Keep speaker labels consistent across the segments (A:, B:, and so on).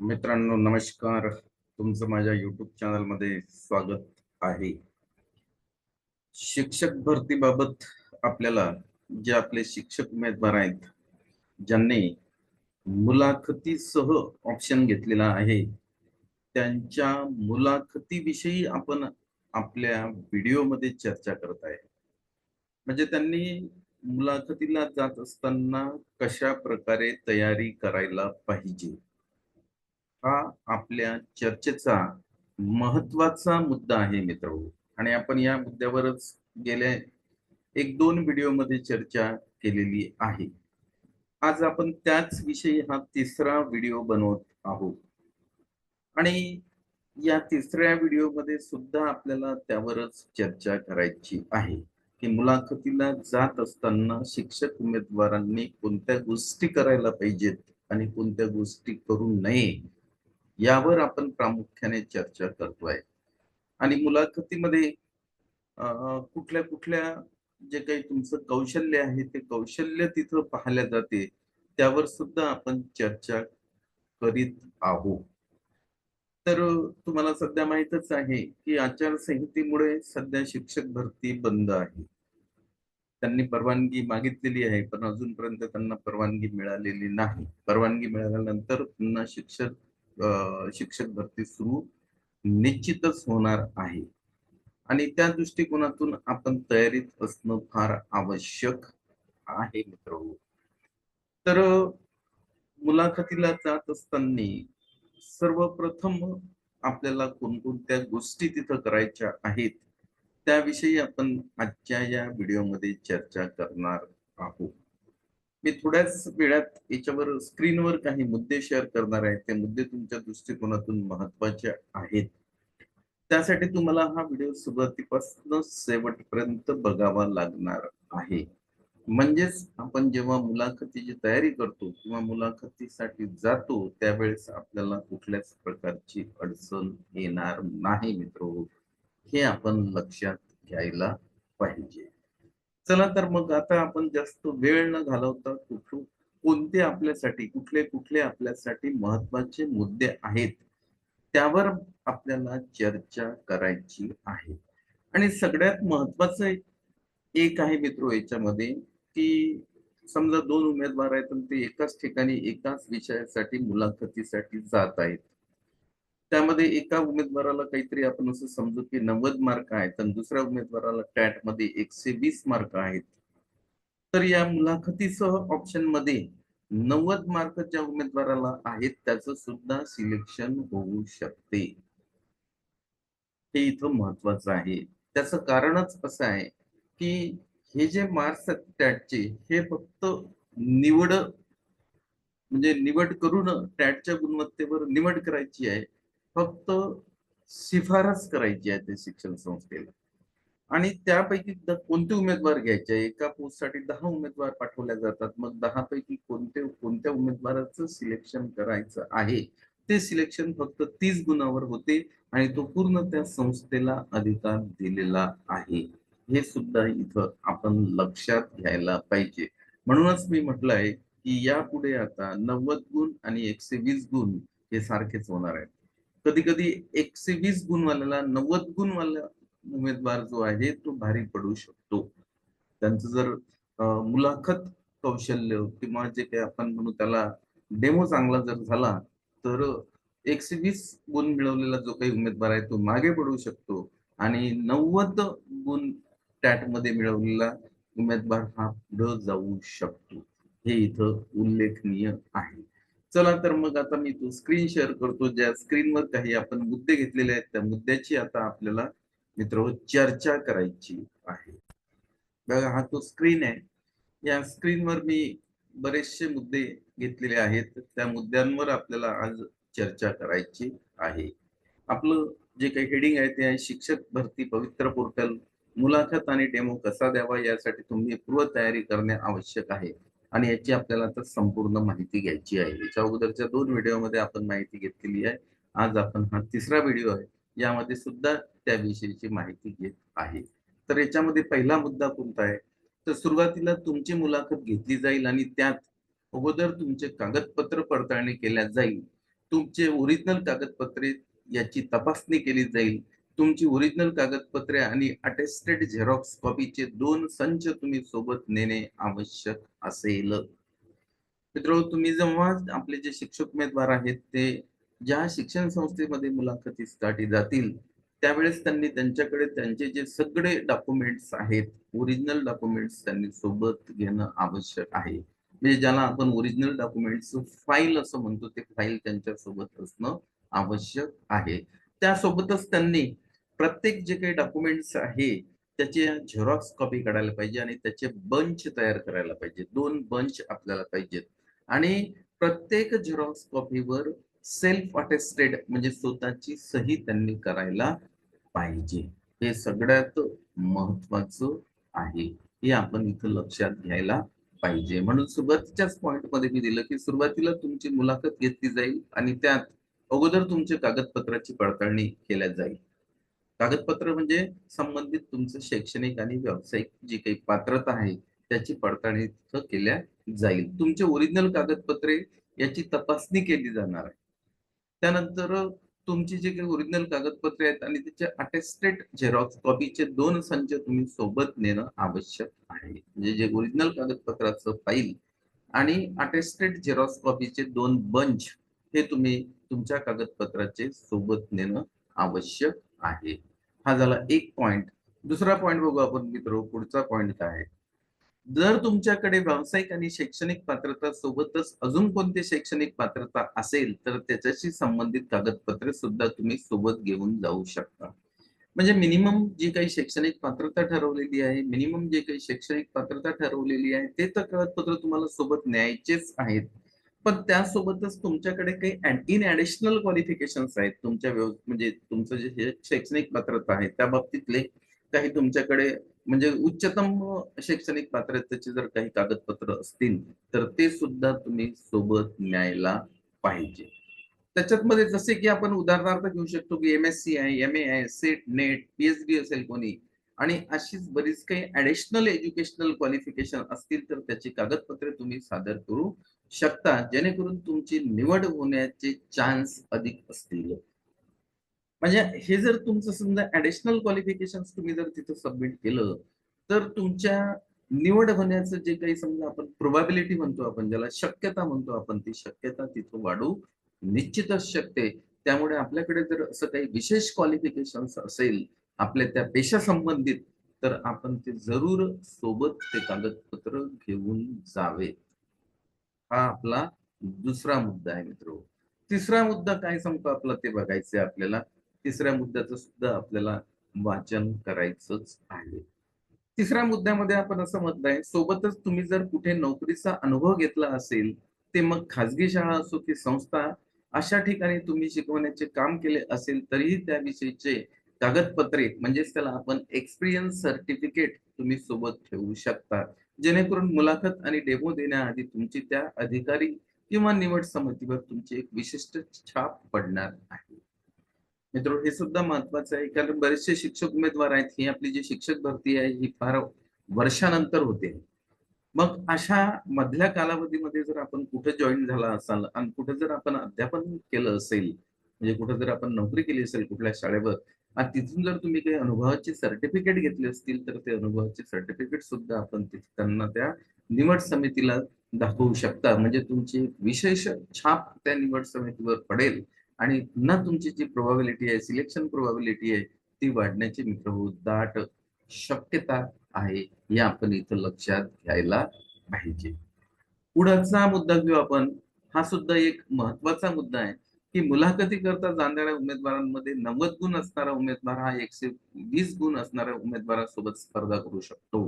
A: मित्रांनो नमस्कार. तुमचं माझ्या युट्यूब चॅनलमध्ये स्वागत आहे. शिक्षक भरतीबाबत आपल्याला जे आपले शिक्षक उमेदवार आहेत ज्यांनी मुलाखतीसह ऑप्शन घेतलेला आहे त्यांच्या मुलाखतीविषयी आपण आपल्या व्हिडिओमध्ये चर्चा करत आहे. म्हणजे त्यांनी मुलाखतीला जात असताना कशा प्रकारे तयारी करायला पाहिजे? हा आपल्या चर्चेचा महत्त्वाचा मुद्दा आहे मित्र हो. आणि आपण या मुद्द्यावरच गेल्या एक दोन व्हिडिओमध्ये चर्चा केलेली आहे. आज आपण त्याच विषयी हा तिसरा व्हिडिओ बनवत आहोत. आणि या तिसऱ्या व्हिडिओमध्ये सुद्धा आपल्याला त्यावरच चर्चा करायची आहे. की मुलाखतीला जात असताना शिक्षक उमेदवारांनी कोणत्या गोष्टी करायला पाहिजेत आणि कोणत्या गोष्टी करू नये यावर आपण प्रामुख्याने चर्चा करतोय. आणि मुलाखतीमध्ये कुठल्या कुठल्या जे काही तुमचं कौशल्य आहे ते कौशल्य तिथं पाहिल्या जाते त्यावर सुद्धा आपण चर्चा करीत आहोत. तर तुम्हाला सध्या माहितच आहे की आचारसंहितेमुळे सध्या शिक्षक भरती बंद आहे. त्यांनी परवानगी मागितलेली आहे पण अजूनपर्यंत त्यांना परवानगी मिळालेली नाही. परवानगी मिळाल्यानंतर पुन्हा शिक्षक शिक्षक भरती सुरू निश्चितच होणार आहे. आणि त्या दृष्टिकोनातून आपण तयारीत असणं फार आवश्यक आहे मित्र तर मुलाखतीला जात असताना सर्वप्रथम आपल्याला कोणकोणत्या गोष्टी तिथं करायच्या आहेत त्याविषयी आपण आजच्या या व्हिडिओमध्ये चर्चा करणार आहोत. मी थोड्याच वेळात याच्यावर स्क्रीनवर काही मुद्दे शेअर करणार आहे. ते मुद्दे तुमच्या दृष्टिकोनातून महत्त्वाचे आहेत. त्यासाठी तुम्हाला हा व्हिडिओ सुरुवातीपासून शेवटपर्यंत बघावा लागणार आहे. म्हणजेच आपण जेव्हा मुलाखतीची तयारी करतो किंवा मुलाखतीसाठी जातो त्यावेळेस आपल्याला कुठल्याच प्रकारची अडचण येणार नाही मित्र. हे आपण लक्षात घ्यायला पाहिजे. चला तर मग आता आपण जास्त वेळ न घालवता कुठून कोणते आपल्यासाठी कुठले कुठले आपल्यासाठी महत्त्वाचे मुद्दे आहेत त्यावर आपल्याला चर्चा करायची आहे. आणि सगळ्यात महत्वाचं एक आहे मित्र याच्यामध्ये की समजा दोन उमेदवार आहेत ते एकाच ठिकाणी एकाच विषयासाठी मुलाखतीसाठी जात आहेत. त्यामध्ये एका उमेदवाराला काहीतरी आपण असं समजू की नव्वद मार्क आहेत आणि दुसऱ्या उमेदवाराला टॅटमध्ये एकशे वीस मार्क आहेत. तर या मुलाखतीसह ऑप्शनमध्ये नव्वद मार्क ज्या उमेदवाराला आहेत त्याचं सुद्धा सिलेक्शन होऊ शकते. हे इथं महत्वाचं आहे. त्याचं कारणच असं आहे की हे जे मार्क्स आहेत टॅटचे हे फक्त निवड म्हणजे निवड करून टॅटच्या गुणवत्तेवर निवड करायची आहे. फक्त शिफारस करायची आहे ते शिक्षण संस्थेला. आणि त्यापैकी कोणते उमेदवार घ्यायचे? एका पोस्टसाठी दहा उमेदवार पाठवल्या जातात. मग दहा पैकी कोणते कोणत्या उमेदवाराचं सिलेक्शन करायचं आहे? ते सिलेक्शन फक्त तीस गुणावर होते आणि तो पूर्ण त्या संस्थेला अधिकार दिलेला आहे. हे सुद्धा इथं आपण लक्षात घ्यायला पाहिजे. म्हणूनच मी म्हटलं आहे की यापुढे आता नव्वद गुण आणि एकशे वीस गुण हे सारखेच होणार आहेत. कधी कधी एकशे वीस गुणवाल्याला नव्वद गुणवाला उमेदवार जो आहे तो भारी पडू शकतो. त्यांचं जर मुलाखत कौशल्य किंवा जे काही आपण म्हणू त्याला डेमो चांगला जर झाला तर एकशे वीस गुण मिळवलेला जो काही उमेदवार आहे तो मागे पडू शकतो. आणि नव्वद गुण टॅटमध्ये मिळवलेला उमेदवार हा पुढे जाऊ शकतो. हे इथं उल्लेखनीय आहे. चला तर मग आता मी तो स्क्रीन शेअर करतो. ज्या स्क्रीनवर काही आपण मुद्दे घेतलेले आहेत त्या मुद्द्याची आता आपल्याला मित्र चर्चा करायची आहे. बघा हा तो स्क्रीन आहे. या स्क्रीनवर मी बरेचसे मुद्दे घेतलेले आहेत. त्या मुद्द्यांवर आपल्याला आज चर्चा करायची आहे. आपलं जे काही हेडिंग आहे ते आहे शिक्षक भरती पवित्र पोर्टल मुलाखत आणि डेमो कसा द्यावा यासाठी तुम्ही पूर्व तयारी करणे आवश्यक आहे. आणि याची आपल्याला आता संपूर्ण माहिती घ्यायची आहे. याच्या अगोदरच्या दोन व्हिडिओमध्ये आपण माहिती घेतलेली आहे. आज आपण हा तिसरा व्हिडिओ आहे. यामध्ये सुद्धा त्याविषयीची माहिती घेत आहे. तर याच्यामध्ये पहिला मुद्दा कोणता आहे? तर सुरुवातीला तुमची मुलाखत घेतली जाईल आणि त्यात अगोदर तुमचे कागदपत्र पडताळणी केल्या जाईल. तुमचे ओरिजिनल कागदपत्रे याची तपासणी केली जाईल. तुमची ओरिजिनल कागदपत्रे आणि अटेस्टेड झेरॉक्स कॉपीचे दोन संच तुम्ही सोबत नेणे आवश्यक असेल. मित्र तुम्ही जेव्हा आपले जे शिक्षक उमेदवार आहेत ते ज्या शिक्षण संस्थेमध्ये मुलाखतीसाठी जातील त्यावेळेस त्यांनी त्यांच्याकडे त्यांचे जे सगळे डॉक्युमेंट्स आहेत ओरिजिनल डॉक्युमेंट्स त्यांनी सोबत घेणं आवश्यक आहे. म्हणजे ज्याला आपण ओरिजिनल डॉक्युमेंट्स फाईल असं म्हणतो ते फाईल त्यांच्यासोबत असणं आवश्यक आहे. त्यासोबतच त्यांनी प्रत्येक जे काही डॉक्युमेंट्स आहे त्याचे झेरॉक्स कॉपी काढायला पाहिजे आणि त्याचे बंच तयार करायला पाहिजे. दोन बंच आपल्याला पाहिजेत. आणि प्रत्येक झेरॉक्स कॉपीवर सेल्फ अटेस्टेड म्हणजे स्वतःची सही त्यांनी करायला पाहिजे. हे सगळ्यात महत्वाचं आहे. हे आपण इथं लक्षात घ्यायला पाहिजे. म्हणून सुरुवातीच्याच पॉइंटमध्ये मी दिलं की सुरुवातीला तुमची मुलाखत घेतली जाईल आणि त्यात अगोदर तुमच्या कागदपत्राची पडताळणी केल्या जाईल. कागदपत्र म्हणजे संबंधित तुमचं शैक्षणिक आणि व्यावसायिक जी काही पात्रता आहे त्याची पडताळणी केल्या जाईल. तुमचे ओरिजिनल कागदपत्रे याची तपासणी केली जाणार आहे. त्यानंतर तुमची जे काही ओरिजिनल कागदपत्रे आहेत आणि त्याचे अटेस्टेड झेरॉक्स कॉपीचे दोन संच तुम्ही सोबत नेणं आवश्यक आहे. म्हणजे जे ओरिजिनल कागदपत्राचं फाईल आणि अटेस्टेड झेरॉक्स कॉपीचे दोन बंच हे तुम्ही तुमच्या कागदपत्राचे सोबत नेणं आवश्यक आहे. हा झाला एक पॉइंट दुसरा पॉइंट बघू आपण मित्र पुढचा पॉइंट काय? आहे जर तुमच्याकडे व्यावसायिक आणि शैक्षणिक पात्रता सोबतच अजून कोणती शैक्षणिक पात्रता असेल तर त्याच्याशी संबंधित कागदपत्रे सुद्धा तुम्ही सोबत घेऊन जाऊ शकता. म्हणजे मिनिमम जी काही शैक्षणिक पात्रता ठरवलेली आहे मिनिमम जे काही शैक्षणिक पात्रता ठरवलेली आहे ते तर कागदपत्र तुम्हाला सोबत न्यायचेच आहेत. पण त्यासोबतच तुमच्याकडे काही इन ऍडिशनल क्वालिफिकेशन आहेत. तुमच्या म्हणजे तुमचं जे शैक्षणिक पात्रता आहे त्या बाबतीतले काही तुमच्याकडे म्हणजे उच्चतम शैक्षणिक पात्रतेचे जर काही कागदपत्र असतील तर ते सुद्धा तुम्ही सोबत न्यायला पाहिजे. त्याच्यात मध्ये जसे की आपण उदाहरणार्थ घेऊ शकतो की एम एस सी आहे एम ए आहे सेट नेट पीएचडी असेल कोणी आणि अशीच बरीच काही ऍडिशनल एज्युकेशनल क्वालिफिकेशन असतील तर त्याची कागदपत्रे तुम्ही सादर करू शकता जेणेकरून तुमची निवड होण्याचे चान्स अधिक असतील. म्हणजे हे जर तुमचं समजा ऍडिशनल क्वालिफिकेशन तुम्ही जर तिथं सबमिट केलं तर तुमच्या निवड होण्याचं जे काही समजा आपण प्रोबॅबिलिटी म्हणतो आपण ज्याला शक्यता म्हणतो आपण ती शक्यता तिथं वाढू निश्चितच शकते. त्यामुळे आपल्याकडे जर असं काही विशेष क्वालिफिकेशन असेल आपल्या त्या पेशा संबंधित तर आपण ते जरूर सोबत ते कागदपत्र घेऊन जावे. हा आपला दुसरा मुद्दा आहे मित्र. तिसरा मुद्दा काय सांगतो आपला ते बघायचं आपल्याला. तिसऱ्या मुद्द्याचं सुद्धा आपल्याला वाचन करायचंच आहे. तिसऱ्या मुद्द्यामध्ये आपण असं म्हणत आहे सोबतच तुम्ही जर कुठे नोकरीचा अनुभव घेतला असेल ते मग खाजगी शाळा असो की संस्था अशा ठिकाणी तुम्ही शिकवण्याचे काम केले असेल तरीही त्याविषयीचे कागदपत्रे म्हणजेच त्याला आपण एक्सपिरियन्स सर्टिफिकेट तुम्ही सोबत ठेवू शकता. जेणेकरून मुलाखत आणि डेमो देण्याआधी तुमची त्या अधिकारी किंवा निवड समितीवर तुमची एक विशिष्ट छाप पडणार आहे. मित्र हे सुद्धा महत्वाचं आहे कारण बरेचसे शिक्षक उमेदवार आहेत. ही आपली जी शिक्षक भरती आहे ही फार वर्षानंतर होते. मग अशा मधल्या कालावधीमध्ये जर आपण कुठे जॉईन झाला असाल आणि कुठे जर आपण अध्यापन केलं असेल म्हणजे कुठे जर आपण नोकरी केली असेल कुठल्या शाळेवर मग तिथून जर तुम्ही काही अनुभवाचे सर्टिफिकेट घेतले असतील तर ते अनुभवाचे सर्टिफिकेट सुद्धा आपण त्यांना त्या निवड समितीला दाखवू शकता. म्हणजे तुमची विशेष छाप त्या निवड समितीवर पडेल आणि पुन्हा तुमची जी प्रोबॅबिलिटी आहे सिलेक्शन प्रोबॅबिलिटी आहे ती वाढण्याची मित्र दाट शक्यता आहे हे आपण इथं लक्षात घ्यायला पाहिजे. पुढचा मुद्दा घेऊ आपण हा सुद्धा एक महत्त्वाचा मुद्दा आहे. की मुलाखती करता जाणाऱ्या उमेदवारांमध्ये नव्वद गुण असणारा उमेदवार हा एकशे वीस गुण असणाऱ्या उमेदवारासोबत स्पर्धा करू शकतो.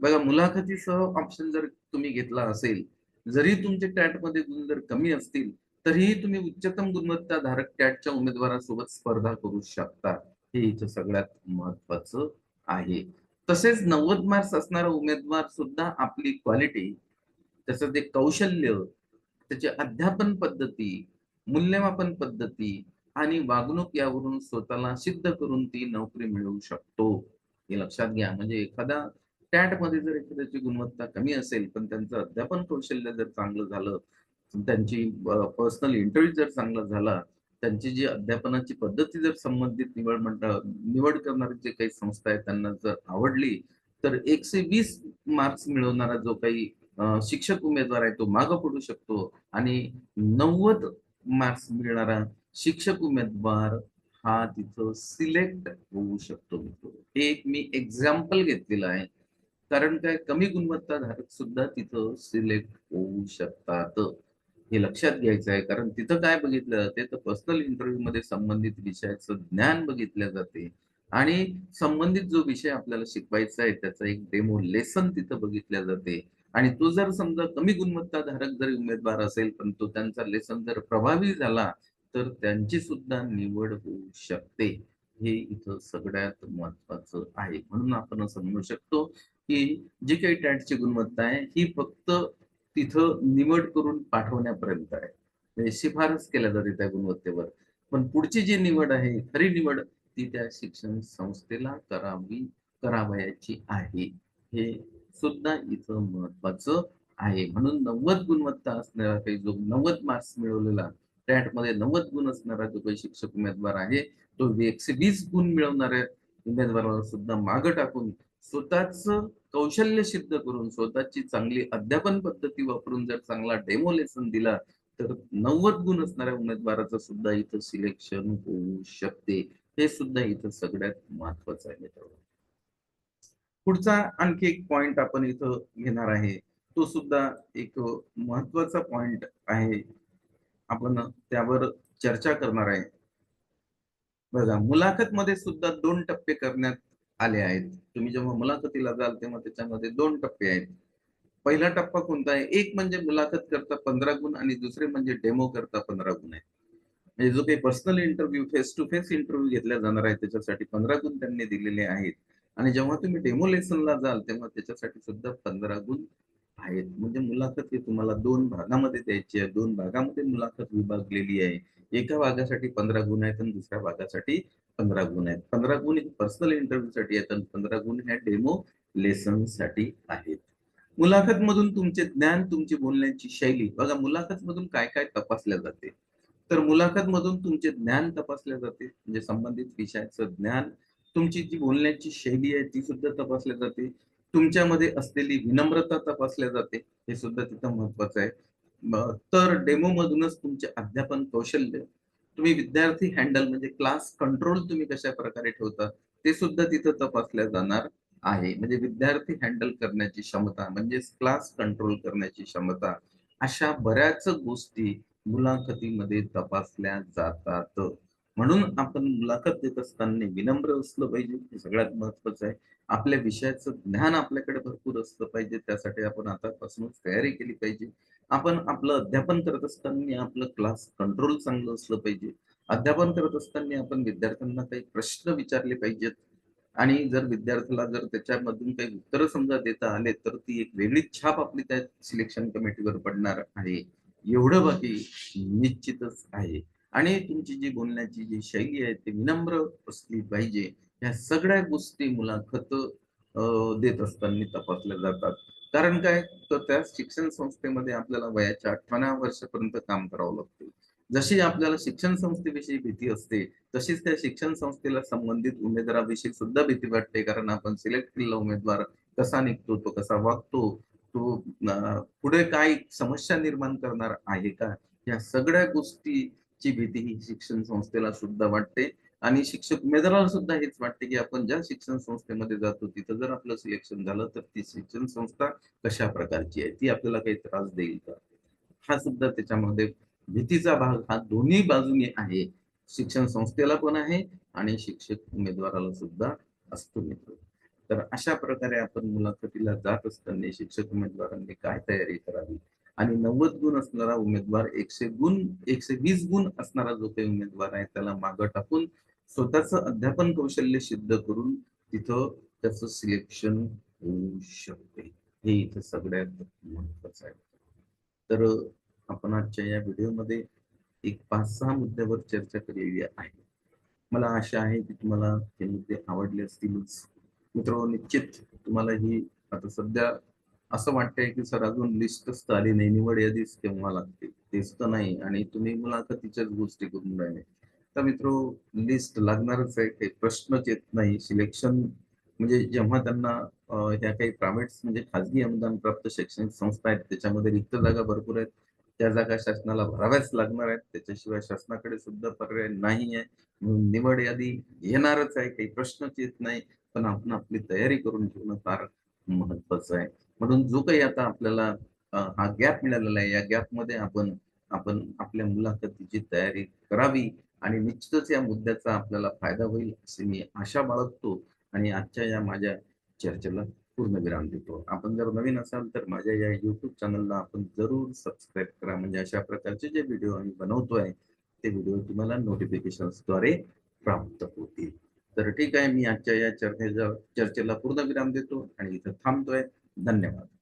A: बघा मुलाखतीसह ऑप्शन जर तुम्ही घेतला असेल जरी तुमचे टॅटमध्ये गुण जर कमी असतील तरीही तुम्ही उच्चतम गुणवत्ता धारक टॅटच्या उमेदवारासोबत स्पर्धा करू शकता. हे इथं सगळ्यात महत्वाचं आहे. तसेच नव्वद मार्क्स असणारा उमेदवार सुद्धा आपली क्वालिटी त्याचं ते कौशल्य त्याची अध्यापन पद्धती मूल्यमापन पद्धती आणि वागणूक यावरून स्वतःला सिद्ध करून ती नोकरी मिळवू शकतो. हे लक्षात घ्या. म्हणजे एखादा टॅटमध्ये जर एखाद्याची गुणवत्ता कमी असेल पण त्यांचं अध्यापन कौशल्य जर चांगलं झालं त्यांची पर्सनल इंटरव्ह्यू जर चांगला झाला त्यांची जी अध्यापनाची पद्धती जर संबंधित निवड मंडळ निवड करणारी जे काही संस्था आहे त्यांना जर आवडली तर एकशे वीस मार्क्स मिळवणारा जो काही शिक्षक उमेदवार आहे तो मागं पडू शकतो. आणि नव्वद मार्क्स मिळणारा शिक्षक उमेदवार हा तिथं सिलेक्ट होऊ शकतो मित्र. हे एक मी एक्झाम्पल घेतलेलं आहे. कारण काय? कमी गुणवत्ताधारक सुद्धा तिथं सिलेक्ट होऊ शकतात. हे लक्षात घ्यायचं आहे. कारण तिथं काय बघितलं? जाते तर पर्सनल इंटरव्ह्यू मध्ये संबंधित विषयाचं ज्ञान बघितलं जाते. आणि संबंधित जो विषय आपल्याला शिकवायचा आहे त्याचा एक डेमो लेसन तिथं बघितल्या जाते. आणि तो जर समजा कमी गुणवत्ताधारक जर उमेदवार असेल पण तो त्यांचा लेसन जर प्रभावी झाला तर त्यांची सुद्धा निवड होऊ शकते. हे इथं सगळ्यात महत्वाचं आहे. म्हणून आपण असं म्हणू शकतो की जी काही टॅटची गुणवत्ता आहे ही फक्त तिथं निवड करून पाठवण्यापर्यंत आहे. म्हणजे शिफारस केल्या जाते त्या गुणवत्तेवर. पण पुढची जी निवड आहे खरी निवड ती त्या शिक्षण संस्थेला करावी करावयाची आहे. हे सुद्धा इथं महत्वाचं आहे. म्हणून नव्वद गुणवत्ता असणारा काही जो नव्वद मार्क्स मिळवलेला टॅटमध्ये नव्वद गुण असणारा जो काही शिक्षक उमेदवार आहे तो एकशे वीस गुण मिळवणाऱ्या उमेदवाराला सुद्धा मागं टाकून स्वतःच कौशल्य सिद्ध करून स्वतःची चांगली अध्यापन पद्धती वापरून जर चांगला डेमो लेसन दिला तर नव्वद गुण असणाऱ्या उमेदवाराचं सुद्धा इथं सिलेक्शन होऊ शकते. हे सुद्धा इथं सगळ्यात महत्वाचं आहे मित्रांनो. पुढचा आणखी एक पॉइंट आपण इथं घेणार आहे. तो सुद्धा एक महत्त्वाचा पॉइंट आहे. आपण त्यावर चर्चा करणार आहे. बघा मुलाखत मध्ये सुद्धा दोन टप्पे करण्यात आले आहेत. तुम्ही जेव्हा मुलाखतीला जाल तेव्हा त्याच्यामध्ये दोन टप्पे आहेत. पहिला टप्पा कोणता आहे? एक म्हणजे मुलाखत करता पंधरा गुण आणि दुसरे म्हणजे डेमो करता पंधरा गुण आहे म्हणजे जो काही personal interview face to face interview घेतला जाणार आहे त्याच्यासाठी पंधरा गुण त्यांनी दिलेले आहेत. आणि जेव्हा तुम्ही डेमो लेसनला जाल तेव्हा त्याच्यासाठी सुद्धा पंधरा गुण आहेत. म्हणजे मुलाखत ही तुम्हाला दोन भागामध्ये द्यायची आहे. दोन भागामध्ये मुलाखत विभागलेली आहे. एका भागासाठी पंधरा गुण आहेत आणि दुसऱ्या भागासाठी पंधरा गुण आहेत. पंधरा गुण पर्सनल इंटरव्ह्यू साठी आहेत आणि पंधरा गुण ह्या डेमो लेसनसाठी आहेत. मुलाखत मधून तुमचे ज्ञान तुमची बोलण्याची शैली. बघा मुलाखत मधून काय काय तपासल्या जाते? तर मुलाखत मधून तुमचे ज्ञान तपासले जाते. म्हणजे संबंधित विषयाचं ज्ञान तुमची जी बोलण्याची शैली आहे ती सुद्धा तपासल्या जाते. तुमच्यामध्ये असलेली विनम्रता तपासल्या जाते हे सुद्धा तिथं महत्वाचं आहे. तर डेमो मधूनच तुमचे अध्यापन कौशल्य तुम्ही विद्यार्थी हँडल म्हणजे क्लास कंट्रोल तुम्ही कशा प्रकारे ठेवता ते सुद्धा तिथं तपासल्या जाणार आहे. म्हणजे विद्यार्थी हँडल करण्याची क्षमता म्हणजे क्लास कंट्रोल करण्याची क्षमता अशा बऱ्याच गोष्टी मुलाखतीमध्ये तपासल्या जातात. म्हणून आपण मुलाखत देत असताना विनम्र असलं पाहिजे हे सगळ्यात महत्वाचं आहे. आपल्या विषयाचं ज्ञान आपल्याकडे भरपूर असलं पाहिजे त्यासाठी आपण आतापासूनच तयारी केली पाहिजे. आपण आपलं अध्यापन करत असताना आपलं क्लास कंट्रोल चांगलं असलं पाहिजे. अध्यापन करत असताना आपण विद्यार्थ्यांना काही प्रश्न विचारले पाहिजेत. आणि जर विद्यार्थ्याला जर त्याच्यामधून काही उत्तर समजा देता आले तर ती एक वेगळीच छाप आपली त्या सिलेक्शन कमिटीवर पडणार आहे. एवढं बाकी निश्चितच आहे. आणि तुमची जी बोलण्याची जी शैली आहे ती विनम्र असली पाहिजे. या सगळ्या गोष्टी मुलाखत देत असताना तपासल्या जातात. कारण काय? तर त्या शिक्षण संस्थेमध्ये आपल्याला वयाच्या अठरा वर्षापर्यंत काम करावं लागते. जशी आपल्याला शिक्षण संस्थेविषयी भीती असते तशीच त्या शिक्षण संस्थेला संबंधित उमेदवाराविषयी सुद्धा भीती वाटते. कारण आपण सिलेक्ट केलेला उमेदवार कसा निघतो तो कसा वागतो तो पुढे काय समस्या निर्माण करणार आहे का? या सगळ्या गोष्टी ची भीती ही शिक्षण संस्थेला सुद्धा वाटते. आणि शिक्षक उमेदवाराला सुद्धा हेच वाटते की आपण ज्या शिक्षण संस्थेमध्ये जातो तिथं जर आपलं सिलेक्शन झालं तर ती शिक्षण संस्था कशा प्रकारची आहे? ती आपल्याला काही त्रास देईल का? हा सुद्धा त्याच्यामध्ये भीतीचा भाग हा दोन्ही बाजूने आहे. शिक्षण संस्थेला पण आहे आणि शिक्षक उमेदवाराला सुद्धा असतो मित्र. तर अशा प्रकारे आपण मुलाखतीला जात असताना शिक्षक उमेदवारांनी काय तयारी करावी? आणि नव्वद गुण असणारा उमेदवार एकशे गुण एकशे वीस गुण असणारा जो काही उमेदवार आहे त्याला मागं टाकून स्वतःच अध्यापन कौशल्य सिद्ध करून तिथं त्याचं सिलेक्शन होऊ शकते. हे इथं सगळ्यात महत्वाचं आहे. तर आपण आजच्या या व्हिडिओमध्ये एक पाच सहा मुद्द्यावर चर्चा केलेली आहे. मला आशा आहे की तुम्हाला हे मुद्दे आवडले असतीलच. मित्र निश्चित तुम्हाला ही आता सध्या असं वाटतंय की सर अजून लिस्टच आली नाही निवड यादीच केव्हा लागते तेच तर नाही आणि तुम्ही मुलाखतीच्याच गोष्टी करून राहिले. तर मित्र लिस्ट लागणारच आहे काही प्रश्नच येत नाही. सिलेक्शन म्हणजे जेव्हा त्यांना ह्या काही प्रायव्हेट म्हणजे खाजगी अनुदान प्राप्त शैक्षणिक संस्था आहेत त्याच्यामध्ये रिक्त जागा भरपूर आहेत. त्या जागा शासनाला भराव्याच लागणार आहेत. त्याच्याशिवाय शासनाकडे सुद्धा पर्याय नाही आहे. म्हणून निवड यादी येणारच आहे. काही प्रश्नच येत नाही. पण आपण आपली तयारी करून ठेवणं फार महत्वाचं आहे. म्हणून जो काही आता आपल्याला हा गॅप मिळालेला आहे या गॅपमध्ये आपण आपण आपल्या मुलाखतीची तयारी करावी आणि निश्चितच या मुद्द्याचा आपल्याला फायदा होईल अशी मी आशा बाळगतो आणि आजच्या या माझ्या चर्चेला पूर्ण विराम देतो. आपण जर नवीन असाल तर माझ्या या युट्यूब चॅनलला आपण जरूर सबस्क्राईब करा. म्हणजे अशा प्रकारचे जे व्हिडिओ आम्ही बनवतोय ते व्हिडिओ तुम्हाला नोटिफिकेशनद्वारे प्राप्त होतील. तर ठीक आहे मी आजच्या या चर्चेच्या चर्चेला पूर्ण विराम देतो आणि इथं थांबतोय. धन्यवाद.